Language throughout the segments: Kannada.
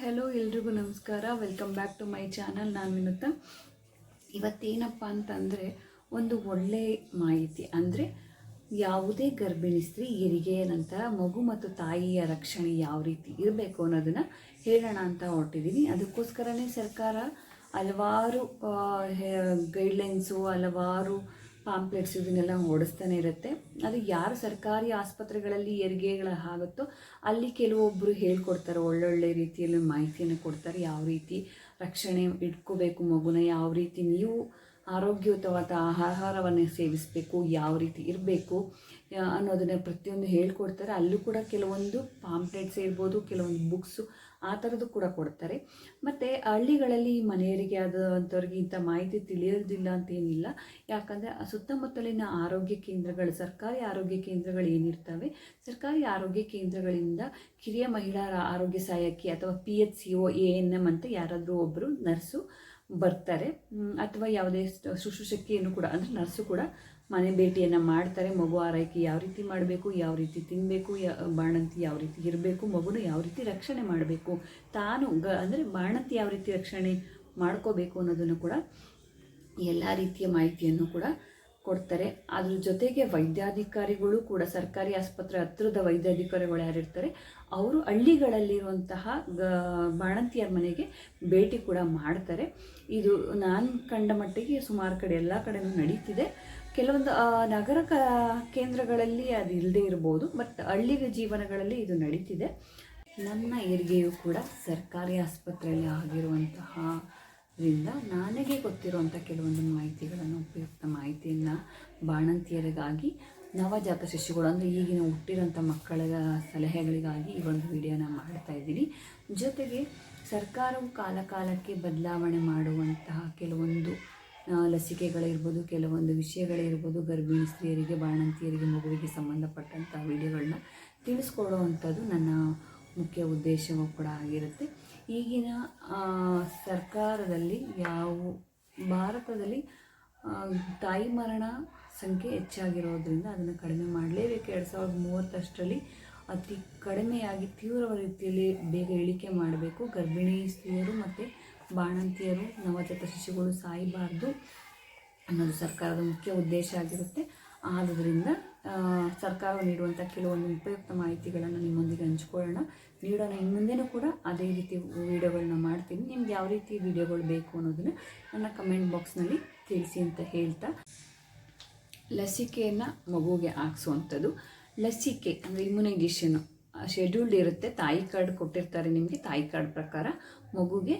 ಹಲೋ ಎಲ್ರಿಗೂ ನಮಸ್ಕಾರ. Welcome back to my channel ನಾನು ವಿನುತಾ. ಇವತ್ತೇನಪ್ಪ ಅಂತಂದರೆ ಒಂದು ಒಳ್ಳೆ ಮಾಹಿತಿ. ಅಂದರೆ ಯಾವುದೇ ಗರ್ಭಿಣಿ ಸ್ತ್ರೀ ಹೆರಿಗೆ ನಂತರ ಮಗು ಮತ್ತು ತಾಯಿಯ ರಕ್ಷಣೆ ಯಾವ ರೀತಿ ಇರಬೇಕು ಅನ್ನೋದನ್ನು ಹೇಳೋಣ ಅಂತ ಹೊರಟಿದ್ದೀನಿ ಅದಕ್ಕೋಸ್ಕರನೇ ಸರ್ಕಾರ ಹಲವಾರು ಗೈಡ್ಲೈನ್ಸು ಹಲವಾರು ಪಾಂಪ್ಲೆಟ್ಸ್ ಇದನ್ನೆಲ್ಲ ಓಡಿಸ್ತಾನೆ ಇರುತ್ತೆ. ಅದು ಯಾರು ಸರ್ಕಾರಿ ಆಸ್ಪತ್ರೆಗಳಲ್ಲಿ ಹೆರಿಗೆಗಳ ಆಗುತ್ತೋ ಅಲ್ಲಿ ಕೆಲವೊಬ್ಬರು ಹೇಳ್ಕೊಡ್ತಾರೆ, ಒಳ್ಳೊಳ್ಳೆ ರೀತಿಯಲ್ಲಿ ಮಾಹಿತಿಯನ್ನು ಕೊಡ್ತಾರೆ, ಯಾವ ರೀತಿ ರಕ್ಷಣೆ ಇಟ್ಕೋಬೇಕು ಮಗುನ, ಯಾವ ರೀತಿ ನೀವು ಆರೋಗ್ಯಯುತವಾದ ಆಹಾರವನ್ನು ಸೇವಿಸಬೇಕು, ಯಾವ ರೀತಿ ಇರಬೇಕು ಅನ್ನೋದನ್ನ ಪ್ರತಿಯೊಂದು ಹೇಳ್ಕೊಡ್ತಾರೆ. ಅಲ್ಲೂ ಕೂಡ ಕೆಲವೊಂದು ಪಾಂಪ್ಲೆಟ್ಸ್ ಇರ್ಬೋದು, ಕೆಲವೊಂದು ಬುಕ್ಸು ಆ ಥರದ್ದು ಕೂಡ ಕೊಡ್ತಾರೆ. ಮತ್ತು ಹಳ್ಳಿಗಳಲ್ಲಿ ಮನೆಯವರಿಗೆ ಆದಂಥವ್ರಿಗೆ ಇಂಥ ಮಾಹಿತಿ ತಿಳಿಯೋದಿಲ್ಲ ಅಂತ ಏನಿಲ್ಲ. ಯಾಕಂದರೆ ಸುತ್ತಮುತ್ತಲಿನ ಆರೋಗ್ಯ ಕೇಂದ್ರಗಳು, ಸರ್ಕಾರಿ ಆರೋಗ್ಯ ಕೇಂದ್ರಗಳು ಏನಿರ್ತವೆ, ಸರ್ಕಾರಿ ಆರೋಗ್ಯ ಕೇಂದ್ರಗಳಿಂದ ಕಿರಿಯ ಮಹಿಳಾ ಆರೋಗ್ಯ ಸಹಾಯಕಿ ಅಥವಾ P H C O A N M ಅಂತ ಯಾರಾದರೂ ಒಬ್ಬರು ನರ್ಸು ಬರ್ತಾರೆ. ಅಥವಾ ಯಾವುದೇ ಶುಶ್ರೂಷಕಿಯನ್ನು ಕೂಡ, ಅಂದರೆ ನರ್ಸು ಕೂಡ ಮನೆ ಭೇಟಿಯನ್ನು ಮಾಡ್ತಾರೆ. ಮಗು ಆರೈಕೆ ಯಾವ ರೀತಿ ಮಾಡಬೇಕು, ಯಾವ ರೀತಿ ತಿನ್ನಬೇಕು ಯಾ, ಬಾಣಂತಿ ಯಾವ ರೀತಿ ಇರಬೇಕು, ಮಗುನ ಯಾವ ರೀತಿ ರಕ್ಷಣೆ ಮಾಡಬೇಕು, ತಾನು ಗ, ಅಂದರೆ ಬಾಣಂತಿ ಯಾವ ರೀತಿ ರಕ್ಷಣೆ ಮಾಡ್ಕೋಬೇಕು ಅನ್ನೋದನ್ನು ಕೂಡ ಎಲ್ಲ ರೀತಿಯ ಮಾಹಿತಿಯನ್ನು ಕೂಡ ಕೊಡ್ತಾರೆ. ಅದ್ರ ಜೊತೆಗೆ ವೈದ್ಯಾಧಿಕಾರಿಗಳು ಕೂಡ, ಸರ್ಕಾರಿ ಆಸ್ಪತ್ರೆ ಹತ್ತಿರದ ವೈದ್ಯಾಧಿಕಾರಿಗಳು ಯಾರಿರ್ತಾರೆ ಅವರು ಹಳ್ಳಿಗಳಲ್ಲಿರುವಂತಹ ಗ, ಬಾಣಂತಿಯರ ಮನೆಗೆ ಭೇಟಿ ಕೂಡ ಮಾಡ್ತಾರೆ. ಇದು ನಾನು ಕಂಡ ಮಟ್ಟಿಗೆ ಸುಮಾರು ಕಡೆ ಎಲ್ಲ ಕಡೆನೂ ನಡೀತಿದೆ. ಕೆಲವೊಂದು ನಗರ ಕ, ಕೇಂದ್ರಗಳಲ್ಲಿ ಅದು ಇಲ್ಲದೆ ಇರ್ಬೋದು, ಬಟ್ ಹಳ್ಳಿಯ ಜೀವನಗಳಲ್ಲಿ ಇದು ನಡೀತಿದೆ. ನನ್ನ ಹೆರಿಗೆಯು ಕೂಡ ಸರ್ಕಾರಿ ಆಸ್ಪತ್ರೆಯಲ್ಲಿ ಆಗಿರುವಂತಹ ರಿಂದ ನನಗೆ ಗೊತ್ತಿರುವಂಥ ಕೆಲವೊಂದು ಮಾಹಿತಿಗಳನ್ನು, ಉಪಯುಕ್ತ ಮಾಹಿತಿಯನ್ನು ಬಾಣಂತಿಯರಿಗಾಗಿ, ನವಜಾತ ಶಿಶುಗಳು, ಅಂದರೆ ಈಗಿನ ಹುಟ್ಟಿರೋಂಥ ಮಕ್ಕಳ ಸಲಹೆಗಳಿಗಾಗಿ ಈ ಒಂದು ವಿಡಿಯೋನ ಮಾಡ್ತಾ ಇದ್ದೀನಿ. ಜೊತೆಗೆ ಸರ್ಕಾರವು ಕಾಲ ಕಾಲಕ್ಕೆ ಬದಲಾವಣೆ ಮಾಡುವಂತಹ ಕೆಲವೊಂದು ಲಸಿಕೆಗಳಿರ್ಬೋದು, ಕೆಲವೊಂದು ವಿಷಯಗಳಿರ್ಬೋದು, ಗರ್ಭಿಣಿ ಸ್ತ್ರೀಯರಿಗೆ, ಬಾಣಂತಿಯರಿಗೆ, ಮಗುವಿಗೆ ಸಂಬಂಧಪಟ್ಟಂಥ ವಿಡಿಯೋಗಳನ್ನ ತಿಳಿಸ್ಕೊಡುವಂಥದ್ದು ನನ್ನ ಮುಖ್ಯ ಉದ್ದೇಶವೂ ಕೂಡ ಆಗಿರುತ್ತೆ. ಈಗಿನ ಸರ್ಕಾರದಲ್ಲಿ ಯಾವ, ಭಾರತದಲ್ಲಿ ತಾಯಿ ಮರಣ ಸಂಖ್ಯೆ ಹೆಚ್ಚಾಗಿರೋದ್ರಿಂದ ಅದನ್ನು ಕಡಿಮೆ ಮಾಡಲೇಬೇಕು. ಎರಡು ಸಾವಿರದ ಮೂವತ್ತಷ್ಟರಲ್ಲಿ ಅತಿ ಕಡಿಮೆಯಾಗಿ ತೀವ್ರ ರೀತಿಯಲ್ಲಿ ಬೇಗ ಇಳಿಕೆ ಮಾಡಬೇಕು. ಗರ್ಭಿಣಿ ಸ್ತ್ರೀಯರು ಮತ್ತು ಬಾಣಂತಿಯರು ನವಜಾತ ಶಿಶುಗಳು ಸಾಯಬಾರ್ದು ಅನ್ನೋದು ಸರ್ಕಾರದ ಮುಖ್ಯ ಉದ್ದೇಶ ಆಗಿರುತ್ತೆ. ಆದ್ದರಿಂದ ಸರ್ಕಾರ ನೀಡುವಂಥ ಕೆಲವೊಂದು ಉಪಯುಕ್ತ ಮಾಹಿತಿಗಳನ್ನು ನಿಮ್ಮೊಂದಿಗೆ ಹಂಚ್ಕೊಳ್ಳೋಣ. ನೀಡೋಣ. ಇನ್ನು ಮುಂದೆನೂ ಕೂಡ ಅದೇ ರೀತಿ ವೀಡಿಯೋಗಳನ್ನ ಮಾಡ್ತೀನಿ. ನಿಮ್ಗೆ ಯಾವ ರೀತಿ ವೀಡಿಯೋಗಳು ಬೇಕು ಅನ್ನೋದನ್ನು ನನ್ನ ಕಮೆಂಟ್ ಬಾಕ್ಸ್ನಲ್ಲಿ ತಿಳಿಸಿ ಅಂತ ಹೇಳ್ತಾ. ಲಸಿಕೆಯನ್ನು ಮಗುವಿಗೆ ಹಾಕ್ಸುವಂಥದ್ದು. ಲಸಿಕೆ ಅಂದರೆ ಇಮ್ಯುನೈಜೇಷನ್ ಶೆಡ್ಯೂಲ್ಡ್ ಇರುತ್ತೆ. ತಾಯಿ ಕಾರ್ಡ್ ಕೊಟ್ಟಿರ್ತಾರೆ ನಿಮಗೆ, ತಾಯಿ ಕಾರ್ಡ್ ಪ್ರಕಾರ ಮಗುಗೆ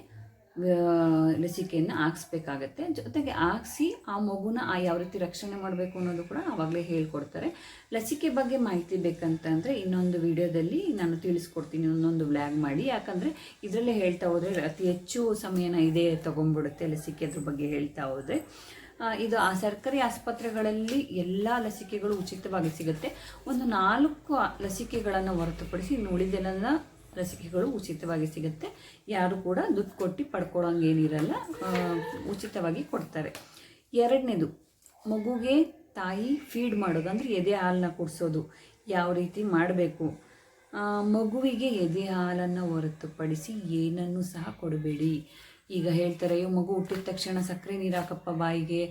ಲಸಿಕೆಯನ್ನು ಹಾಕ್ಸ್ಬೇಕಾಗತ್ತೆ. ಜೊತೆಗೆ ಹಾಕ್ಸಿ ಆ ಮಗುನ ಆ ಯಾವ ರೀತಿ ರಕ್ಷಣೆ ಮಾಡಬೇಕು ಅನ್ನೋದು ಕೂಡ ಆವಾಗಲೇ ಹೇಳ್ಕೊಡ್ತಾರೆ. ಲಸಿಕೆ ಬಗ್ಗೆ ಮಾಹಿತಿ ಬೇಕಂತಂದರೆ ಇನ್ನೊಂದು ವಿಡಿಯೋದಲ್ಲಿ ನಾನು ತಿಳಿಸ್ಕೊಡ್ತೀನಿ ಒಂದೊಂದು ವ್ಲಾಗ್ ಮಾಡಿ. ಯಾಕಂದರೆ ಇದರಲ್ಲೇ ಹೇಳ್ತಾ ಹೋದರೆ ಅತಿ ಹೆಚ್ಚು ಸಮಯನ ಇದೇ ತೊಗೊಂಡ್ಬಿಡುತ್ತೆ ಲಸಿಕೆ ಅದ್ರ ಬಗ್ಗೆ ಹೇಳ್ತಾ ಹೋದರೆ. ಇದು ಆ ಸರ್ಕಾರಿ ಆಸ್ಪತ್ರೆಗಳಲ್ಲಿ ಎಲ್ಲ ಲಸಿಕೆಗಳು ಉಚಿತವಾಗಿ ಸಿಗುತ್ತೆ. ಒಂದು ನಾಲ್ಕು ಲಸಿಕೆಗಳನ್ನು ಹೊರತುಪಡಿಸಿ ಇನ್ನು ಉಳಿದೆಲ್ಲ ಲಸಿಕೆಗಳು ಉಚಿತವಾಗಿ ಸಿಗುತ್ತೆ. ಯಾರು ಕೂಡ ದುಡ್ಡು ಕೊಟ್ಟು ಪಡ್ಕೊಳ್ಳೋಂಗೇನಿರಲ್ಲ ಉಚಿತವಾಗಿ ಕೊಡ್ತಾರೆ. ಎರಡನೇದು, ಮಗುಗೆ ತಾಯಿ ಫೀಡ್ ಮಾಡೋದು, ಅಂದರೆ ಎದೆ ಹಾಲನ್ನ ಕುಡಿಸೋದು. ಯಾವ ರೀತಿ ಮಾಡಬೇಕು? ಮಗುವಿಗೆ ಎದೆ ಹಾಲನ್ನು ಹೊರತುಪಡಿಸಿ ಏನನ್ನು ಸಹ ಕೊಡಬೇಡಿ. ಈಗ ಹೇಳ್ತಾರೆ, ಅಯ್ಯೋ, ಮಗು ಹುಟ್ಟಿದ ತಕ್ಷಣ ಸಕ್ಕರೆ ನೀರು ಹಾಕಪ್ಪ ಬಾಯಿಗೆ.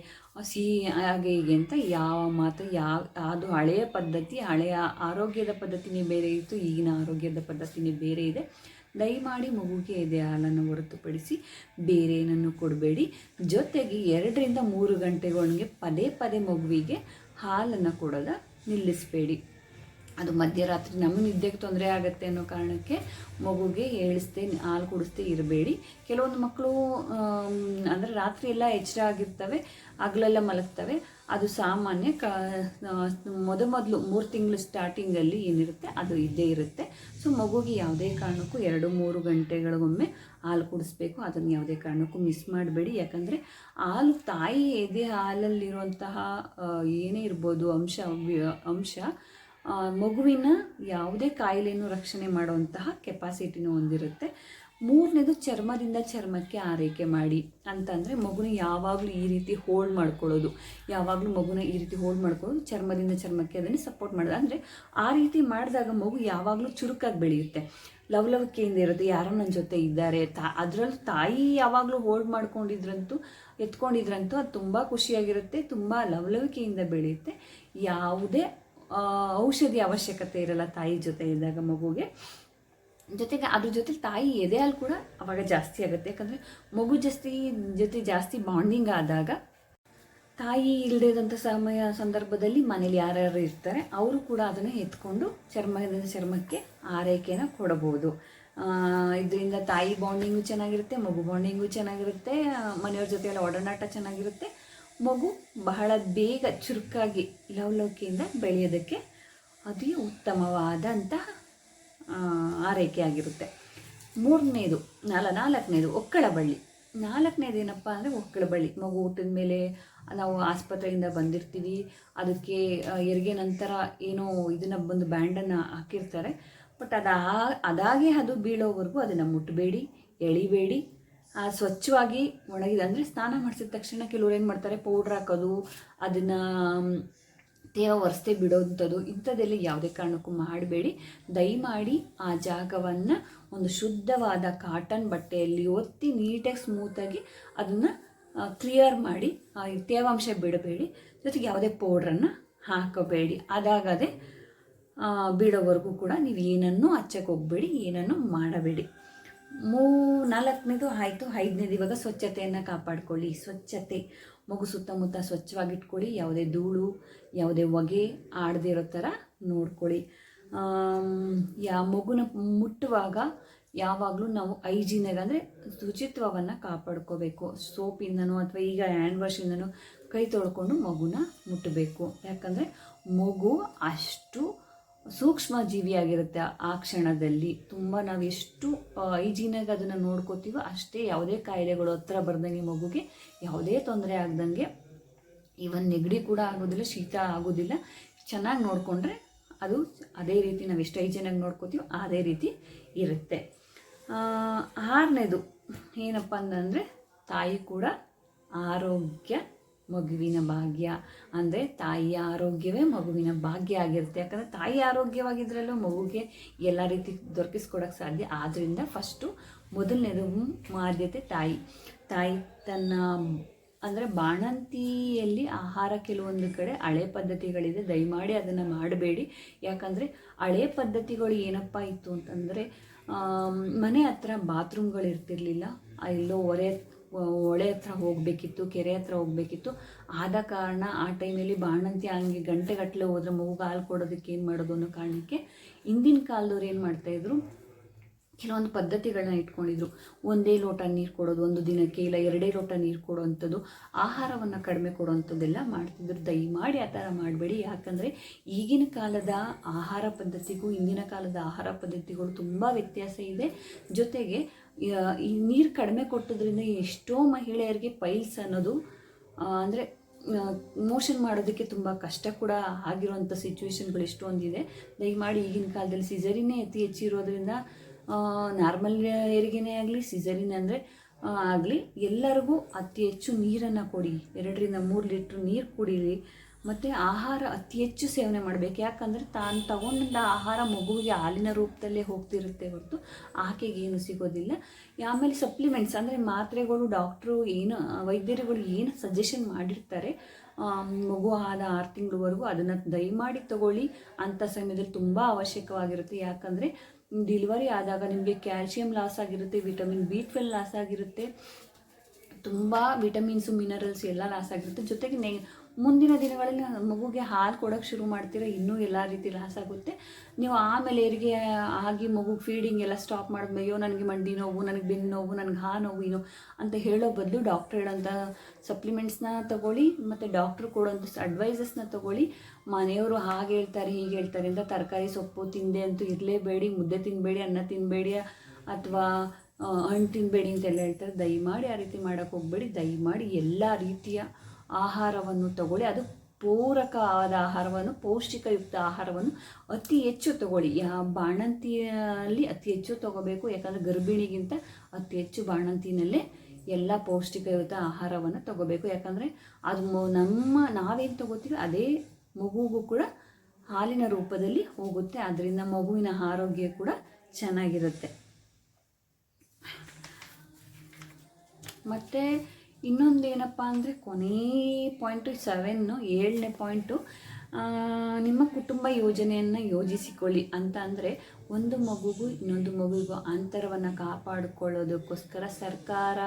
ಸಿಹಿ ಹಾಗೆ ಹೀಗೆ ಅಂತ ಯಾವ ಮಾತು ಯಾವ ಅದು ಹಳೆಯ ಪದ್ಧತಿ, ಹಳೆಯ ಆರೋಗ್ಯದ ಪದ್ಧತಿನೇ ಬೇರೆ ಇತ್ತು, ಈಗಿನ ಆರೋಗ್ಯದ ಪದ್ಧತಿನೇ ಬೇರೆ ಇದೆ. ದಯಮಾಡಿ ಮಗುಗೆ ಎದೆ ಹಾಲನ್ನು ಹೊರತುಪಡಿಸಿ ಬೇರೆ ಏನನ್ನು ಕೊಡಬೇಡಿ. ಜೊತೆಗೆ ಎರಡರಿಂದ ಮೂರು ಗಂಟೆಗಳಿಗೆ ಪದೇ ಪದೇ ಮಗುವಿಗೆ ಹಾಲನ್ನು ಕೊಡೋದ ನಿಲ್ಲಿಸಬೇಡಿ. ಅದು ಮಧ್ಯರಾತ್ರಿ ನಮ್ಮ ನಿದ್ದೆಗೆ ತೊಂದರೆ ಆಗುತ್ತೆ ಅನ್ನೋ ಕಾರಣಕ್ಕೆ ಮಗುಗೆ ಹೇಳಿಸ್ದೆ, ಹಾಲು ಕುಡಿಸ್ದೆ ಇರಬೇಡಿ. ಕೆಲವೊಂದು ಮಕ್ಕಳು ಅಂದರೆ ರಾತ್ರಿ ಎಲ್ಲ ಎಚ್ಚರ ಆಗಿರ್ತವೆ, ಹಗಲೆಲ್ಲ ಮಲಗ್ತವೆ. ಅದು ಸಾಮಾನ್ಯ ಕ ಮೊದಮೊದಲು ಮೂರು ತಿಂಗಳು ಸ್ಟಾರ್ಟಿಂಗಲ್ಲಿ ಏನಿರುತ್ತೆ, ಅದು ಇದ್ದೇ ಇರುತ್ತೆ. ಸೊ ಮಗುಗೆ ಯಾವುದೇ ಕಾರಣಕ್ಕೂ ಎರಡು, ಮೂರು ಗಂಟೆಗಳಿಗೊಮ್ಮೆ ಹಾಲು ಕುಡಿಸ್ಬೇಕು. ಅದನ್ನು ಯಾವುದೇ ಕಾರಣಕ್ಕೂ ಮಿಸ್ ಮಾಡಬೇಡಿ. ಯಾಕಂದರೆ ಹಾಲು ತಾಯಿ ಎದೆ ಹಾಲಲ್ಲಿರುವಂತಹ ಏನೇ ಇರ್ಬೋದು ಅಂಶ ಅಂಶ ಮಗುವಿನ ಯಾವುದೇ ಕಾಯಿಲೆಯನ್ನು ರಕ್ಷಣೆ ಮಾಡುವಂತಹ ಕೆಪಾಸಿಟಿನೂ ಹೊಂದಿರುತ್ತೆ. ಮೂರನೇದು ಚರ್ಮದಿಂದ ಚರ್ಮಕ್ಕೆ ಆರೈಕೆ ಮಾಡಿ ಅಂತಂದರೆ ಮಗುನ ಯಾವಾಗಲೂ ಈ ರೀತಿ ಹೋಲ್ಡ್ ಮಾಡ್ಕೊಳ್ಳೋದು. ಯಾವಾಗಲೂ ಮಗುನ ಈ ರೀತಿ ಹೋಲ್ಡ್ ಮಾಡ್ಕೊಳ್ಳೋದು, ಚರ್ಮದಿಂದ ಚರ್ಮಕ್ಕೆ ಅದನ್ನು ಸಪೋರ್ಟ್ ಮಾಡೋದು. ಅಂದರೆ ಆ ರೀತಿ ಮಾಡಿದಾಗ ಮಗು ಯಾವಾಗಲೂ ಚುರುಕಾಗಿ ಬೆಳೆಯುತ್ತೆ. ಲವಲವಿಕೆಯಿಂದ ಇರುತ್ತೆ, ಯಾರೋ ನನ್ನ ಜೊತೆ ಇದ್ದಾರೆ. ತಾ, ಅದರಲ್ಲೂ ತಾಯಿ ಯಾವಾಗಲೂ ಹೋಲ್ಡ್ ಮಾಡ್ಕೊಂಡಿದ್ರಂತೂ, ಎತ್ಕೊಂಡಿದ್ರಂತೂ ಅದು ತುಂಬ ಖುಷಿಯಾಗಿರುತ್ತೆ, ತುಂಬ ಲವಲವಿಕೆಯಿಂದ ಬೆಳೆಯುತ್ತೆ. ಯಾವುದೇ ಔಷಧಿ ಅವಶ್ಯಕತೆ ಇರಲ್ಲ ತಾಯಿ ಜೊತೆ ಇದ್ದಾಗ ಮಗುಗೆ. ಜೊತೆಗೆ ಅದ್ರ ಜೊತೆ ತಾಯಿ ಎದೆ ಹಾಲು ಕೂಡ ಅವಾಗ ಜಾಸ್ತಿ ಆಗುತ್ತೆ. ಯಾಕಂದರೆ ಮಗು ಜಾಸ್ತಿ, ಜೊತೆ ಜಾಸ್ತಿ ಬಾಂಡಿಂಗ್ ಆದಾಗ ತಾಯಿ ಇಲ್ಲದೇ ಇದ್ದಂಥ ಸಮಯ, ಸಂದರ್ಭದಲ್ಲಿ ಮನೇಲಿ ಯಾರ್ಯಾರು ಇರ್ತಾರೆ, ಅವರು ಕೂಡ ಅದನ್ನು ಎತ್ಕೊಂಡು ಚರ್ಮದಿಂದ ಚರ್ಮಕ್ಕೆ ಆರೈಕೆಯನ್ನು ಕೊಡಬಹುದು. ಇದರಿಂದ ತಾಯಿ ಬಾಂಡಿಂಗು ಚೆನ್ನಾಗಿರುತ್ತೆ, ಮಗು ಬಾಂಡಿಂಗು ಚೆನ್ನಾಗಿರುತ್ತೆ, ಮನೆಯವ್ರ ಜೊತೆ ಎಲ್ಲ ಒಡನಾಟ ಚೆನ್ನಾಗಿರುತ್ತೆ. ಮಗು ಬಹಳ ಬೇಗ ಚುರುಕಾಗಿ ಲವಲವಿಕೆಯಿಂದ ಬೆಳೆಯೋದಕ್ಕೆ ಅದೇ ಉತ್ತಮವಾದಂತಹ ಆರೈಕೆ ಆಗಿರುತ್ತೆ ಮೂರನೇದು, ನಾಲ್, ನಾಲ್ಕನೇದು ಒಕ್ಕಳ ಬಳ್ಳಿ ನಾಲ್ಕನೇದು ಏನಪ್ಪ ಅಂದರೆ ಒಕ್ಕಳ ಬಳ್ಳಿ ಮಗು ಹುಟ್ಟಿದ ಮೇಲೆ ನಾವು ಆಸ್ಪತ್ರೆಯಿಂದ ಬಂದಿರ್ತೀವಿ. ಅದಕ್ಕೆ ಹೆರಿಗೆ ನಂತರ ಏನೋ ಇದನ್ನು ಬಂದು ಬ್ಯಾಂಡನ್ನು ಹಾಕಿರ್ತಾರೆ. ಬಟ್ ಅದಾ ಅದಾಗೆ ಅದು ಬೀಳೋವರೆಗೂ ಅದನ್ನು ಮುಟ್ಟಬೇಡಿ ಎಳಿಬೇಡಿ. ಸ್ವಚ್ಛವಾಗಿ ಒಣಗಿದೆ ಅಂದರೆ ಸ್ನಾನ ಮಾಡಿಸಿದ ತಕ್ಷಣ ಕೆಲವ್ರು ಏನು ಮಾಡ್ತಾರೆ? ಪೌಡ್ರ್ ಹಾಕೋದು, ಅದನ್ನು ತೇವ ಒರೆಸ್ತೆ ಬಿಡೋವಂಥದ್ದು ಇಂಥದ್ದೆಲ್ಲ ಯಾವುದೇ ಕಾರಣಕ್ಕೂ ಮಾಡಬೇಡಿ. ದಯಮಾಡಿ ಆ ಜಾಗವನ್ನು ಒಂದು ಶುದ್ಧವಾದ ಕಾಟನ್ ಬಟ್ಟೆಯಲ್ಲಿ ಒತ್ತಿ ನೀಟಾಗಿ ಸ್ಮೂತಾಗಿ ಅದನ್ನು ಕ್ಲಿಯರ್ ಮಾಡಿ ತೇವಾಂಶ ಬಿಡಬೇಡಿ. ಜೊತೆಗೆ ಯಾವುದೇ ಪೌಡ್ರನ್ನು ಹಾಕಬೇಡಿ. ಅದಾಗದೆ ಬಿಡೋವರೆಗೂ ಕೂಡ ನೀವು ಏನನ್ನೂ ಹಚ್ಚಕ್ಕೆ ಹೋಗಬೇಡಿ, ಏನನ್ನೂ ಮಾಡಬೇಡಿ. ಮೂ ನಾಲ್ಕನೇದು ಆಯಿತು. ಐದನೇದು ಇವಾಗ ಸ್ವಚ್ಛತೆಯನ್ನು ಕಾಪಾಡ್ಕೊಳ್ಳಿ. ಸ್ವಚ್ಛತೆ, ಮಗು ಸುತ್ತಮುತ್ತ ಸ್ವಚ್ಛವಾಗಿಟ್ಕೊಳ್ಳಿ. ಯಾವುದೇ ಧೂಳು, ಯಾವುದೇ ಹೊಗೆ ಆಡದೇ ಇರೋ ಥರ ನೋಡ್ಕೊಳ್ಳಿ. ಯಾ ಮಗುನ ಮುಟ್ಟುವಾಗ ಯಾವಾಗಲೂ ನಾವು ಐಜಿನಾಗ ಅಂದರೆ ಶುಚಿತ್ವವನ್ನು ಕಾಪಾಡ್ಕೋಬೇಕು. ಸೋಪಿಂದನೋ ಅಥವಾ ಈಗ ಹ್ಯಾಂಡ್ ವಾಶಿಂದನೋ ಕೈ ತೊಳ್ಕೊಂಡು ಮಗುನ ಮುಟ್ಟಬೇಕು. ಯಾಕಂದರೆ ಮಗು ಅಷ್ಟು ಸೂಕ್ಷ್ಮ ಜೀವಿಯಾಗಿರುತ್ತೆ ಆ- ಕ್ಷಣದಲ್ಲಿ. ತುಂಬ ನಾವು ಎಷ್ಟು ಐಜಿನಾಗಿ ಅದನ್ನು ನೋಡ್ಕೋತೀವೋ ಅಷ್ಟೇ ಯಾವುದೇ ಕಾಯಿಲೆಗಳು ಹತ್ರ ಬರ್ದಂಗೆ ಮಗುಗೆ ಯಾವುದೇ ತೊಂದರೆ ಆಗ್ದಂಗೆ ಈವನ್ ನೆಗಡಿ ಕೂಡ ಆಗೋದಿಲ್ಲ, ಶೀತ ಆಗೋದಿಲ್ಲ. ಚೆನ್ನಾಗಿ ನೋಡಿಕೊಂಡ್ರೆ ಅದು ಅದೇ ರೀತಿ ನಾವು ಎಷ್ಟು ಐಜಿನಾಗಿ ನೋಡ್ಕೋತೀವೋ ಅದೇ ರೀತಿ ಇರುತ್ತೆ. ಆರನೇದು ಏನಪ್ಪ ಅಂತಂದರೆ ತಾಯಿ ಕೂಡ ಆರೋಗ್ಯ ಮಗುವಿನ ಭಾಗ್ಯ ಅಂದರೆ ತಾಯಿಯ ಆರೋಗ್ಯವೇ ಮಗುವಿನ ಭಾಗ್ಯ ಆಗಿರುತ್ತೆ. ಯಾಕಂದರೆ ತಾಯಿ ಆರೋಗ್ಯವಾಗಿದ್ರಲ್ಲೂ ಮಗುಗೆ ಎಲ್ಲ ರೀತಿ ದೊರಕಿಸ್ಕೊಡೋಕ್ಕೆ ಸಾಧ್ಯ. ಆದ್ದರಿಂದ ಫಸ್ಟು ಮೊದಲನೇದು ಆದ್ಯತೆ ತಾಯಿ. ತಾಯಿ ತನ್ನ ಅಂದರೆ ಬಾಣಂತಿಯಲ್ಲಿ ಆಹಾರ ಕೆಲವೊಂದು ಕಡೆ ಹಳೆ ಪದ್ಧತಿಗಳಿದೆ. ದಯಮಾಡಿ ಅದನ್ನು ಮಾಡಬೇಡಿ. ಯಾಕಂದರೆ ಹಳೆ ಪದ್ಧತಿಗಳು ಏನಪ್ಪ ಇತ್ತು ಅಂತಂದರೆ ಮನೆ ಹತ್ರ ಬಾತ್ರೂಮ್ಗಳು ಇರ್ತಿರ್ಲಿಲ್ಲ ಎಲ್ಲೋ ಹೊರೆ ಹೊಳೆ ಹತ್ರ ಹೋಗಬೇಕಿತ್ತು, ಕೆರೆ ಹತ್ರ ಹೋಗಬೇಕಿತ್ತು. ಆದ ಕಾರಣ ಆ ಟೈಮಲ್ಲಿ ಬಾಣಂತಿ ಹಂಗೆ ಗಂಟೆಗಟ್ಟಲೆ ಹೋದ್ರೆ ಮಗುಗೆ ಹಾಲು ಕೊಡೋದಕ್ಕೆ ಏನು ಮಾಡೋದು ಅನ್ನೋ ಕಾರಣಕ್ಕೆ ಹಿಂದಿನ ಕಾಲದವ್ರು ಏನು ಮಾಡ್ತಾಯಿದ್ರು ಕೆಲವೊಂದು ಪದ್ಧತಿಗಳನ್ನ ಇಟ್ಕೊಂಡಿದ್ರು. ಒಂದೇ ಲೋಟ ನೀರು ಕೊಡೋದು, ಒಂದು ದಿನಕ್ಕೆ ಇಲ್ಲ, ಎರಡೇ ಲೋಟ ನೀರು ಕೊಡುವಂಥದ್ದು, ಆಹಾರವನ್ನು ಕಡಿಮೆ ಕೊಡುವಂಥದ್ದೆಲ್ಲ ಮಾಡ್ತಿದ್ರು. ದಯಮಾಡಿ ಆ ಥರ ಮಾಡಬೇಡಿ. ಯಾಕಂದರೆ ಈಗಿನ ಕಾಲದ ಆಹಾರ ಪದ್ಧತಿಗೂ, ಹಿಂದಿನ ಕಾಲದ ಆಹಾರ ಪದ್ಧತಿಗಳು ತುಂಬ ವ್ಯತ್ಯಾಸ ಇದೆ. ಜೊತೆಗೆ ಈ ನೀರು ಕಡಿಮೆ ಕೊಟ್ಟೋದ್ರಿಂದ ಎಷ್ಟೋ ಮಹಿಳೆಯರಿಗೆ ಪೈಲ್ಸ್ ಅನ್ನೋದು ಅಂದರೆ ಮೋಷನ್ ಮಾಡೋದಕ್ಕೆ ತುಂಬ ಕಷ್ಟ ಕೂಡ ಆಗಿರುವಂಥ ಸಿಚುವೇಶನ್ಗಳು ಎಷ್ಟೊಂದಿದೆ ದಯಮಾಡಿ ಈಗಿನ ಕಾಲದಲ್ಲಿ ಸಿಜರಿನೇ ಅತಿ ಹೆಚ್ಚಿರೋದ್ರಿಂದ ನಾರ್ಮಲ್ ಹೆರಿಗೆನೇ ಆಗಲಿ, ಸಿಸರಿನ್ ಅಂದರೆ ಆಗಲಿ ಎಲ್ಲರಿಗೂ ಅತಿ ಹೆಚ್ಚು ನೀರನ್ನು ಕೊಡಿ. ಎರಡರಿಂದ ಮೂರು ಲೀಟ್ರ್ ನೀರು ಕುಡೀರಿ. ಮತ್ತು ಆಹಾರ ಅತಿ ಹೆಚ್ಚು ಸೇವನೆ ಮಾಡಬೇಕು. ಯಾಕಂದರೆ ತಾನು ತಗೊಂಡ ಆಹಾರ ಮಗುವಿಗೆ ಹಾಲಿನ ರೂಪದಲ್ಲೇ ಹೋಗ್ತಿರುತ್ತೆ ಹೊರತು ಆಕೆಗೆ ಏನು ಸಿಗೋದಿಲ್ಲ. ಆಮೇಲೆ ಸಪ್ಲಿಮೆಂಟ್ಸ್ ಅಂದರೆ ಮಾತ್ರೆಗಳು ಡಾಕ್ಟ್ರು ಏನು, ವೈದ್ಯರುಗಳು ಏನು ಸಜೆಷನ್ ಮಾಡಿರ್ತಾರೆ ಮಗು ಆದ ಆರು ತಿಂಗಳವರೆಗೂ ಅದನ್ನು ದಯಮಾಡಿ ತಗೊಳ್ಳಿ ಅಂಥ ಸಮಯದಲ್ಲಿ ತುಂಬ ಅವಶ್ಯಕವಾಗಿರುತ್ತೆ. ಯಾಕಂದರೆ ಡಿಲಿವರಿ ಆದಾಗ ನಿಮಗೆ ಕ್ಯಾಲ್ಶಿಯಂ ಲಾಸ್ ಆಗಿರುತ್ತೆ ವಿಟಮಿನ್ ಬಿ ಟ್ವೆಲ್ ಲಾಸ್ ಆಗಿರುತ್ತೆ, ತುಂಬ ವಿಟಮಿನ್ಸು ಮಿನರಲ್ಸ್ ಎಲ್ಲ ಲಾಸ್ ಆಗಿರುತ್ತೆ. ಜೊತೆಗೆ ನೆ ಮುಂದಿನ ದಿನಗಳಲ್ಲಿ ಮಗುಗೆ ಹಾಲು ಕೊಡೋಕ್ಕೆ ಶುರು ಮಾಡ್ತೀರಾ, ಇನ್ನೂ ಎಲ್ಲ ರೀತಿ ಲಾಸ್ ಆಗುತ್ತೆ. ನೀವು ಆಮೇಲೆ ಹೆರಿಗೆ ಆಗಿ ಮಗು ಫೀಡಿಂಗ್ ಎಲ್ಲ ಸ್ಟಾಪ್ ಮಾಡಿದ್ಮೇಲೆ ಅಯ್ಯೋ ನನಗೆ ಮಂಡಿ ನೋವು, ನನಗೆ ಬೆನ್ನು ನೋವು, ನನಗೆ ಹಾ ನೋವು, ಏನೋ ಅಂತ ಹೇಳೋ ಬದಲು ಡಾಕ್ಟರ್ ಹೇಳೋಂಥ ಸಪ್ಲಿಮೆಂಟ್ಸ್ನ ತಗೊಳ್ಳಿ, ಮತ್ತು ಡಾಕ್ಟ್ರು ಕೊಡೋಂಥ ಅಡ್ವೈಸಸ್ನ ತಗೊಳ್ಳಿ. ಮನೆಯವರು ಹಾಗೆ ಹೇಳ್ತಾರೆ, ಹೀಗೆ ಹೇಳ್ತಾರೆ ಅಂತ ತರಕಾರಿ ಸೊಪ್ಪು ತಿಂದೆ ಅಂತೂ ಇರಲೇಬೇಡಿ, ಮುದ್ದೆ ತಿನ್ನಬೇಡಿ ಅನ್ನ ತಿನ್ನಬೇಡಿ ಅಥವಾ ಹಣ್ಣು ತಿನ್ನಬೇಡಿ ಅಂತೆಲ್ಲ ಹೇಳ್ತಾರೆ. ದಯಮಾಡಿ ಆ ರೀತಿ ಮಾಡೋಕ್ಕೆ ಹೋಗಬೇಡಿ. ದಯಮಾಡಿ ಎಲ್ಲ ರೀತಿಯ ಆಹಾರವನ್ನು ತಗೊಳ್ಳಿ. ಅದು ಪೂರಕವಾದ ಆಹಾರವನ್ನು, ಪೌಷ್ಟಿಕಯುಕ್ತ ಆಹಾರವನ್ನು ಅತಿ ಹೆಚ್ಚು ತಗೊಳ್ಳಿ. ಯಾ ಬಾಣಂತಿಯಲ್ಲಿ ಅತಿ ಹೆಚ್ಚು ತಗೋಬೇಕು. ಯಾಕಂದರೆ ಗರ್ಭಿಣಿಗಿಂತ ಅತಿ ಹೆಚ್ಚು ಬಾಣಂತಿನಲ್ಲೇ ಎಲ್ಲ ಪೌಷ್ಟಿಕಯುಕ್ತ ಆಹಾರವನ್ನು ತಗೋಬೇಕು. ಯಾಕಂದರೆ ಅದು ನಮ್ಮ ನಾವೇನು ತಗೋತೀವಿ ಅದೇ ಮಗುವಿಗೂ ಕೂಡ ಹಾಲಿನ ರೂಪದಲ್ಲಿ ಹೋಗುತ್ತೆ. ಅದರಿಂದ ಮಗುವಿನ ಆರೋಗ್ಯ ಕೂಡ ಚೆನ್ನಾಗಿರುತ್ತೆ. ಮತ್ತು ಇನ್ನೊಂದು ಏನಪ್ಪ ಅಂದರೆ ಕೊನೇ ಪಾಯಿಂಟು ಸೆವೆನ್ನು ಏಳನೇ ಪಾಯಿಂಟು ನಿಮ್ಮ ಕುಟುಂಬ ಯೋಜನೆಯನ್ನು ಯೋಜಿಸಿಕೊಳ್ಳಿ ಅಂತ ಅಂದರೆ ಒಂದು ಮಗುಗೂ ಇನ್ನೊಂದು ಮಗುವಿಗೂ ಅಂತರವನ್ನು ಕಾಪಾಡಿಕೊಳ್ಳೋದಕ್ಕೋಸ್ಕರ ಸರ್ಕಾರ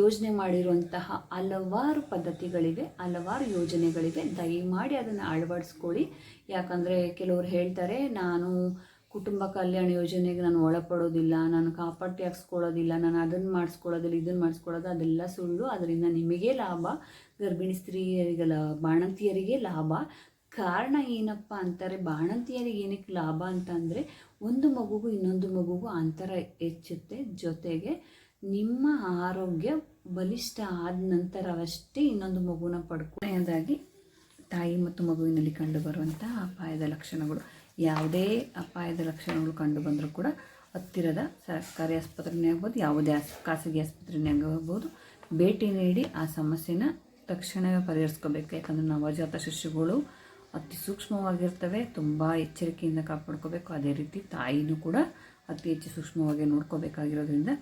ಯೋಜನೆ ಮಾಡಿರುವಂತಹ ಹಲವಾರು ಪದ್ಧತಿಗಳಿವೆ, ಹಲವಾರು ಯೋಜನೆಗಳಿವೆ. ದಯಮಾಡಿ ಅದನ್ನು ಅಳವಡಿಸ್ಕೊಳ್ಳಿ. ಯಾಕಂದರೆ ಕೆಲವರು ಹೇಳ್ತಾರೆ, ನಾನು ಕುಟುಂಬ ಕಲ್ಯಾಣ ಯೋಜನೆಗೆ ನಾನು ಒಳಪಡೋದಿಲ್ಲ, ನಾನು ಕಾಪಾಟಿ ಹಾಕ್ಸ್ಕೊಳ್ಳೋದಿಲ್ಲ, ನಾನು ಅದನ್ನು ಮಾಡಿಸ್ಕೊಳ್ಳೋದಿಲ್ಲ ಇದನ್ನು ಮಾಡಿಸ್ಕೊಳ್ಳೋದು, ಅದೆಲ್ಲ ಸುಳ್ಳು. ಅದರಿಂದ ನಿಮಗೆ ಲಾಭ, ಗರ್ಭಿಣಿ ಸ್ತ್ರೀಯರಿಗೆ ಲಾ ಬಾಣಂತಿಯರಿಗೆ ಲಾಭ. ಕಾರಣ ಏನಪ್ಪ ಅಂತಾರೆ, ಬಾಣಂತಿಯರಿಗೆ ಏನಕ್ಕೆ ಲಾಭ ಅಂತ ಅಂದರೆ ಒಂದು ಮಗುಗೂ ಇನ್ನೊಂದು ಮಗುಗೂ ಅಂತರ ಹೆಚ್ಚುತ್ತೆ. ಜೊತೆಗೆ ನಿಮ್ಮ ಆರೋಗ್ಯ ಬಲಿಷ್ಠ ಆದ ನಂತರವಷ್ಟೇ ಇನ್ನೊಂದು ಮಗುನ ಪಡ್ಕೊಳ್ಳೋದಾಗಿ ತಾಯಿ ಮತ್ತು ಮಗುವಿನಲ್ಲಿ ಕಂಡುಬರುವಂತಹ ಅಪಾಯದ ಲಕ್ಷಣಗಳು. ಯಾವುದೇ ಅಪಾಯದ ಲಕ್ಷಣಗಳು ಕಂಡು ಬಂದರೂ ಕೂಡ ಹತ್ತಿರದ ಸರ್ಕಾರಿ ಆಸ್ಪತ್ರೆನೇ ಆಗ್ಬೋದು, ಯಾವುದೇ ಖಾಸಗಿ ಆಸ್ಪತ್ರೆನೇ ಆಗಬಹುದು ಭೇಟಿ ನೀಡಿ ಆ ಸಮಸ್ಯೆನ ತಕ್ಷಣವೇ ಪರಿಹರಿಸ್ಕೋಬೇಕು. ಯಾಕಂದರೆ ನವಜಾತ ಶಿಶುಗಳು ಅತಿ ಸೂಕ್ಷ್ಮವಾಗಿರ್ತವೆ. ತುಂಬ ಎಚ್ಚರಿಕೆಯಿಂದ ಕಾಪಾಡ್ಕೋಬೇಕು. ಅದೇ ರೀತಿ ತಾಯಿನೂ ಕೂಡ ಅತಿ ಹೆಚ್ಚು ಸೂಕ್ಷ್ಮವಾಗಿ ನೋಡ್ಕೋಬೇಕಾಗಿರೋದ್ರಿಂದ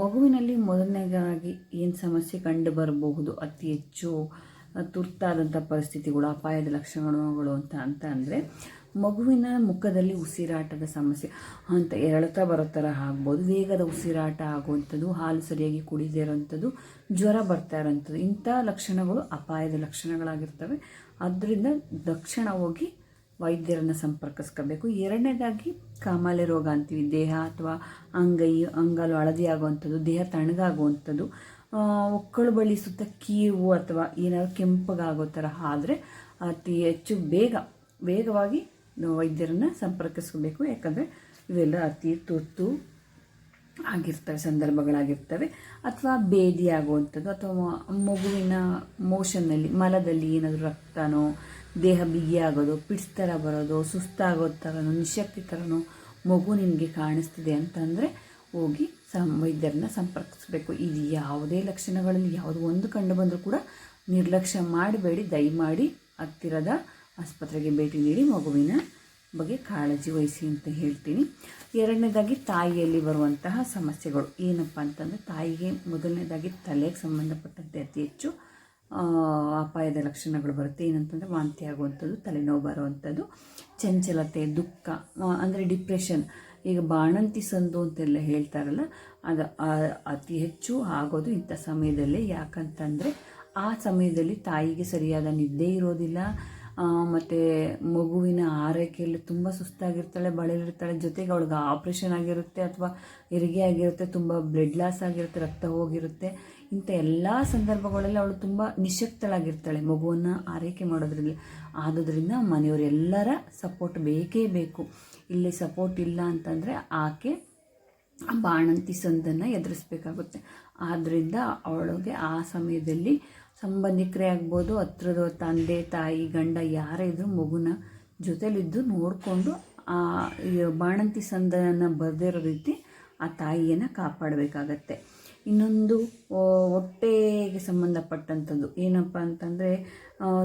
ಮಗುವಿನಲ್ಲಿ ಮೊದಲನೇದಾಗಿ ಏನು ಸಮಸ್ಯೆ ಕಂಡು ಬರಬಹುದು, ಅತಿ ಹೆಚ್ಚು ತುರ್ತಾದಂಥ ಪರಿಸ್ಥಿತಿಗಳು, ಅಪಾಯದ ಲಕ್ಷಣಗಳು ಅಂತ ಅಂತ ಅಂದರೆ ಮಗುವಿನ ಮುಖದಲ್ಲಿ ಉಸಿರಾಟದ ಸಮಸ್ಯೆ ಅಂತ ಎರಳ್ತಾ ಬರೋ ಥರ ಆಗ್ಬೋದು. ವೇಗದ ಉಸಿರಾಟ ಆಗುವಂಥದ್ದು, ಹಾಲು ಸರಿಯಾಗಿ ಕುಡಿದೇ ಇರೋವಂಥದ್ದು ಜ್ವರ ಬರ್ತಾ ಇರೋವಂಥದ್ದು ಇಂಥ ಲಕ್ಷಣಗಳು ಅಪಾಯದ ಲಕ್ಷಣಗಳಾಗಿರ್ತವೆ. ಅದರಿಂದ ದಕ್ಷಿಣ ಹೋಗಿ ವೈದ್ಯರನ್ನು ಸಂಪರ್ಕಿಸ್ಕೋಬೇಕು. ಎರಡನೇದಾಗಿ ಕಾಮಾಲೆ ರೋಗ ಅಂತೀವಿ. ದೇಹ ಅಥವಾ ಅಂಗೈ, ಅಂಗಲು ಹಳದಿ ಆಗುವಂಥದ್ದು, ದೇಹ ತಣ್ಣಗಾಗುವಂಥದ್ದು ಒಕ್ಕಳು ಬಳಿ ಸುತ್ತ ಕೀವು ಅಥವಾ ಏನಾದ್ರು ಕೆಂಪಗಾಗೋ ಥರ ಆದರೆ ಅತಿ ಹೆಚ್ಚು ಬೇಗ, ವೇಗವಾಗಿ ವೈದ್ಯರನ್ನು ಸಂಪರ್ಕಿಸ್ಕೋಬೇಕು. ಯಾಕಂದರೆ ಇವೆಲ್ಲ ಅತಿ ತುರ್ತು ಆಗಿರ್ತವೆ, ಸಂದರ್ಭಗಳಾಗಿರ್ತವೆ. ಅಥವಾ ಬೇದಿ ಆಗುವಂಥದ್ದು, ಅಥವಾ ಮಗುವಿನ ಮೋಷನ್ನಲ್ಲಿ ಮಲದಲ್ಲಿ ಏನಾದರೂ ರಕ್ತನೋ, ದೇಹ ಬಿಗಿ ಆಗೋದು, ಪಿಡ್ಸ್ ಥರ ಬರೋದು ಸುಸ್ತಾಗೋ ಥರನೋ ನಿಶಕ್ತಿ ಥರನೋ ಮಗು ನಿಮಗೆ ಕಾಣಿಸ್ತಿದೆ ಅಂತಂದರೆ ಹೋಗಿ ಸಂ ವೈದ್ಯರನ್ನ ಸಂಪರ್ಕಿಸಬೇಕು. ಇದು ಯಾವುದೇ ಲಕ್ಷಣಗಳಲ್ಲಿ, ಯಾವುದೋ ಒಂದು ಕಂಡು ಬಂದರೂ ಕೂಡ ನಿರ್ಲಕ್ಷ್ಯ ಮಾಡಬೇಡಿ, ದಯಮಾಡಿ ಹತ್ತಿರದ ಆಸ್ಪತ್ರೆಗೆ ಭೇಟಿ ನೀಡಿ ಮಗುವಿನ ಬಗ್ಗೆ ಕಾಳಜಿ ವಹಿಸಿ ಅಂತ ಹೇಳ್ತೀನಿ. ಎರಡನೇದಾಗಿ ತಾಯಿಯಲ್ಲಿ ಬರುವಂತಹ ಸಮಸ್ಯೆಗಳು. ಏನಪ್ಪ ಅಂತಂದರೆ ತಾಯಿಗೆ ಮೊದಲನೇದಾಗಿ ತಲೆಗೆ ಸಂಬಂಧಪಟ್ಟಂತೆ ಅತಿ ಹೆಚ್ಚು ಅಪಾಯದ ಲಕ್ಷಣಗಳು ಬರುತ್ತೆ. ಏನಂತಂದರೆ ವಾಂತಿ ಆಗುವಂಥದ್ದು, ತಲೆನೋವು ಬರುವಂಥದ್ದು, ಚಂಚಲತೆ, ದುಃಖ ಅಂದರೆ ಡಿಪ್ರೆಷನ್. ಈಗ ಬಾಣಂತಿ ಸಂದು ಅಂತೆಲ್ಲ ಹೇಳ್ತಾರಲ್ಲ, ಅದು ಅತಿ ಹೆಚ್ಚು ಆಗೋದು ಇಂಥ ಸಮಯದಲ್ಲೇ. ಯಾಕಂತಂದರೆ ಆ ಸಮಯದಲ್ಲಿ ತಾಯಿಗೆ ಸರಿಯಾದ ನಿದ್ದೆ ಇರೋದಿಲ್ಲ. ಮತ್ತು ಮಗುವಿನ ಆರೈಕೆಯಲ್ಲಿ ತುಂಬ ಸುಸ್ತಾಗಿರ್ತಾಳೆ, ಬಳಲಿರ್ತಾಳೆ. ಜೊತೆಗೆ ಅವಳಿಗೆ ಆಪ್ರೇಷನ್ ಆಗಿರುತ್ತೆ ಅಥವಾ ಹೆರಿಗೆ ಆಗಿರುತ್ತೆ, ತುಂಬ ಬ್ಲಡ್ ಲಾಸ್ ಆಗಿರುತ್ತೆ, ರಕ್ತ ಹೋಗಿರುತ್ತೆ. ಇಂಥ ಎಲ್ಲ ಸಂದರ್ಭಗಳಲ್ಲಿ ಅವಳು ತುಂಬ ನಿಶಕ್ತಳಾಗಿರ್ತಾಳೆ ಮಗುವನ್ನು ಆರೈಕೆ ಮಾಡೋದ್ರಲ್ಲಿ. ಆದುದರಿಂದ ಮನೆಯವರೆಲ್ಲರ ಸಪೋರ್ಟ್ ಬೇಕೇ ಬೇಕು. ಇಲ್ಲಿ ಸಪೋರ್ಟ್ ಇಲ್ಲ ಅಂತಂದರೆ ಆಕೆ ಬಾಣಂತಿ ಸಂದನ್ನು ಎದುರಿಸ್ಬೇಕಾಗುತ್ತೆ. ಆದ್ದರಿಂದ ಅವಳಿಗೆ ಆ ಸಮಯದಲ್ಲಿ ಸಂಬಂಧಿಕರೇ ಆಗ್ಬೋದು, ಹತ್ರದ ತಂದೆ, ತಾಯಿ, ಗಂಡ, ಯಾರೇ ಇದ್ದರೂ ಮಗುನ ಜೊತೆಲಿದ್ದು ನೋಡಿಕೊಂಡು ಆ ಬಾಣಂತಿ ಸಂದನ ಬರೆದಿರೋ ರೀತಿ ಆ ತಾಯಿಯನ್ನು ಕಾಪಾಡಬೇಕಾಗತ್ತೆ. ಇನ್ನೊಂದು ಹೊಟ್ಟೆಗೆ ಸಂಬಂಧಪಟ್ಟಂಥದ್ದು. ಏನಪ್ಪ ಅಂತಂದರೆ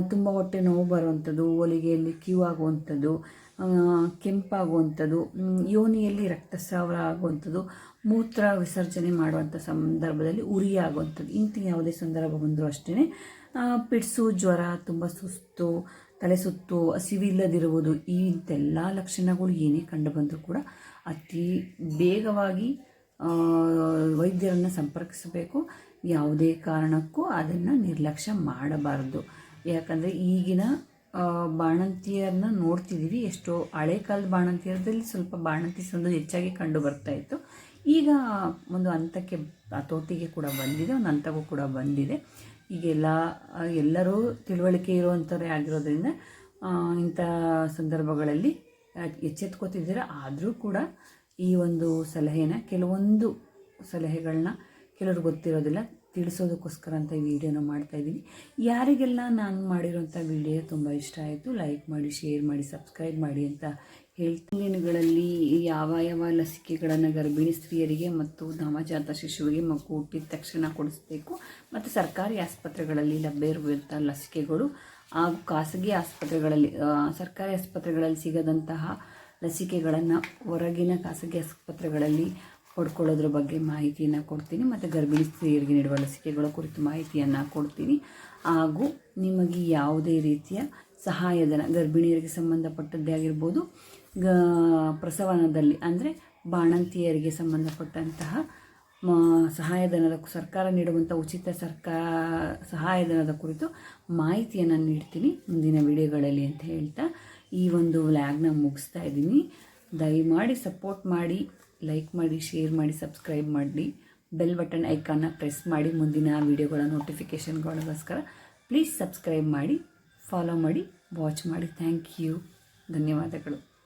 ತುಂಬ ಹೊಟ್ಟೆ ನೋವು ಬರುವಂಥದ್ದು, ಹೊಲಿಗೆಯಲ್ಲಿ ಕ್ಯೂ ಆಗುವಂಥದ್ದು ಕೆಂಪಾಗುವಂಥದ್ದು ಯೋನಿಯಲ್ಲಿ ರಕ್ತಸ್ರಾವ ಆಗುವಂಥದ್ದು ಮೂತ್ರ ವಿಸರ್ಜನೆ ಮಾಡುವಂಥ ಸಂದರ್ಭದಲ್ಲಿ ಉರಿಯಾಗುವಂಥದ್ದು ಇಂಥ ಯಾವುದೇ ಸಂದರ್ಭ ಬಂದರೂ ಅಷ್ಟೇ ಪಿಡ್ಸು, ಜ್ವರ, ತುಂಬ ಸುಸ್ತು, ತಲೆ ಸುತ್ತು, ಹಸಿವಿಲ್ಲದಿರುವುದು ಇಂಥೆಲ್ಲ ಲಕ್ಷಣಗಳು ಏನೇ ಕಂಡು ಬಂದರೂ ಕೂಡ ಅತಿ ಬೇಗವಾಗಿ ವೈದ್ಯರನ್ನು ಸಂಪರ್ಕಿಸಬೇಕು. ಯಾವುದೇ ಕಾರಣಕ್ಕೂ ಅದನ್ನು ನಿರ್ಲಕ್ಷ್ಯ ಮಾಡಬಾರ್ದು. ಯಾಕಂದರೆ ಈಗಿನ ಬಾಣಂತಿಯರನ್ನ ನೋಡ್ತಿದ್ದೀವಿ ಎಷ್ಟೋ ಹಳೆ ಕಾಲದ ಬಾಣಂತಿಯರದಲ್ಲಿ ಸ್ವಲ್ಪ ಬಾಣಂತಿ ಸಂದು ಹೆಚ್ಚಾಗಿ ಕಂಡು ಬರ್ತಾ ಇತ್ತು. ಈಗ ಒಂದು ಹಂತಕ್ಕೆ ಹತೋಟಿಗೆ ಕೂಡ ಬಂದಿದೆ, ಒಂದು ಹಂತಕ್ಕೂ ಕೂಡ ಬಂದಿದೆ. ಈಗೆಲ್ಲ ಎಲ್ಲರೂ ತಿಳುವಳಿಕೆ ಇರುವಂಥವ್ರೇ ಆಗಿರೋದ್ರಿಂದ ಇಂಥ ಸಂದರ್ಭಗಳಲ್ಲಿ ಎಚ್ಚೆತ್ಕೋತಿದ್ದೀರ? ಆದರೂ ಕೂಡ ಈ ಒಂದು ಸಲಹೆನ, ಕೆಲವೊಂದು ಸಲಹೆಗಳನ್ನ ಕೆಲವ್ರಿಗೆ ಗೊತ್ತಿರೋದಿಲ್ಲ. ತಿಳಿಸೋದಕ್ಕೋಸ್ಕರ ಅಂತ ಈ ವಿಡಿಯೋನ ಮಾಡ್ತಾಯಿದ್ದೀನಿ ಯಾರಿಗೆಲ್ಲ ನಾನು ಮಾಡಿರೋಂಥ ವಿಡಿಯೋ ತುಂಬ ಇಷ್ಟ ಆಯಿತು, ಲೈಕ್ ಮಾಡಿ, ಶೇರ್ ಮಾಡಿ, ಸಬ್ಸ್ಕ್ರೈಬ್ ಮಾಡಿ ಅಂತ ಹೇಳ್ತೀನಿ. ದಿನಗಳಲ್ಲಿ ಯಾವ ಯಾವ ಲಸಿಕೆಗಳನ್ನು ಗರ್ಭಿಣಿ ಸ್ತ್ರೀಯರಿಗೆ ಮತ್ತು ನವಜಾತ ಶಿಶುವಿಗೆ ಮಗು ಹುಟ್ಟಿದ ತಕ್ಷಣ ಕೊಡಿಸ್ಬೇಕು ಮತ್ತು ಸರ್ಕಾರಿ ಆಸ್ಪತ್ರೆಗಳಲ್ಲಿ ಲಭ್ಯ ಇರುವಂಥ ಲಸಿಕೆಗಳು ಹಾಗೂ ಖಾಸಗಿ ಆಸ್ಪತ್ರೆಗಳಲ್ಲಿ ಸರ್ಕಾರಿ ಆಸ್ಪತ್ರೆಗಳಲ್ಲಿ ಸಿಗದಂತಹ ಲಸಿಕೆಗಳನ್ನು ಹೊರಗಿನ ಖಾಸಗಿ ಆಸ್ಪತ್ರೆಗಳಲ್ಲಿ ಪಡ್ಕೊಳ್ಳೋದ್ರ ಬಗ್ಗೆ ಮಾಹಿತಿಯನ್ನು ಕೊಡ್ತೀನಿ ಮತ್ತು ಗರ್ಭಿಣಿ ಸ್ತ್ರೀಯರಿಗೆ ನೀಡುವ ಲಸಿಕೆಗಳ ಕುರಿತು ಮಾಹಿತಿಯನ್ನು ಕೊಡ್ತೀನಿ. ಹಾಗೂ ನಿಮಗೆ ಯಾವುದೇ ರೀತಿಯ ಸಹಾಯಧನ, ಗರ್ಭಿಣಿಯರಿಗೆ ಸಂಬಂಧಪಟ್ಟದ್ದೇ ಆಗಿರ್ಬೋದು, ಗ, ಪ್ರಸವನದಲ್ಲಿ ಅಂದರೆ ಬಾಣಂತಿಯರಿಗೆ ಸಂಬಂಧಪಟ್ಟಂತಹ ಸಹಾಯಧನದ ಸರ್ಕಾರ ನೀಡುವಂಥ ಉಚಿತ ಸರ್ಕಾರ ಸಹಾಯಧನದ ಕುರಿತು ಮಾಹಿತಿಯನ್ನು ನೀಡ್ತೀನಿ ಮುಂದಿನ ವಿಡಿಯೋಗಳಲ್ಲಿ ಅಂತ ಹೇಳ್ತಾ ಈ ಒಂದು ವ್ಲಾಗ್ನ ಮುಗಿಸ್ತಾ ಇದ್ದೀನಿ. ದಯಮಾಡಿ ಸಪೋರ್ಟ್ ಮಾಡಿ. ಲೈಕ್ ಮಾಡಿ ಶೇರ್ ಮಾಡಿ ಸಬ್ಸ್ಕ್ರೈಬ್ ಮಾಡಿ ಬೆಲ್ ಬಟನ್ ಐಕಾನ್ನ ಪ್ರೆಸ್ ಮಾಡಿ ಮುಂದಿನ ವೀಡಿಯೋಗಳ ನೋಟಿಫಿಕೇಷನ್ಗಳಿಗೋಸ್ಕರ ಪ್ಲೀಸ್ ಸಬ್ಸ್ಕ್ರೈಬ್ ಮಾಡಿ ಫಾಲೋ ಮಾಡಿ ವಾಚ್ ಮಾಡಿ. ಥ್ಯಾಂಕ್ ಯು ಧನ್ಯವಾದಗಳು.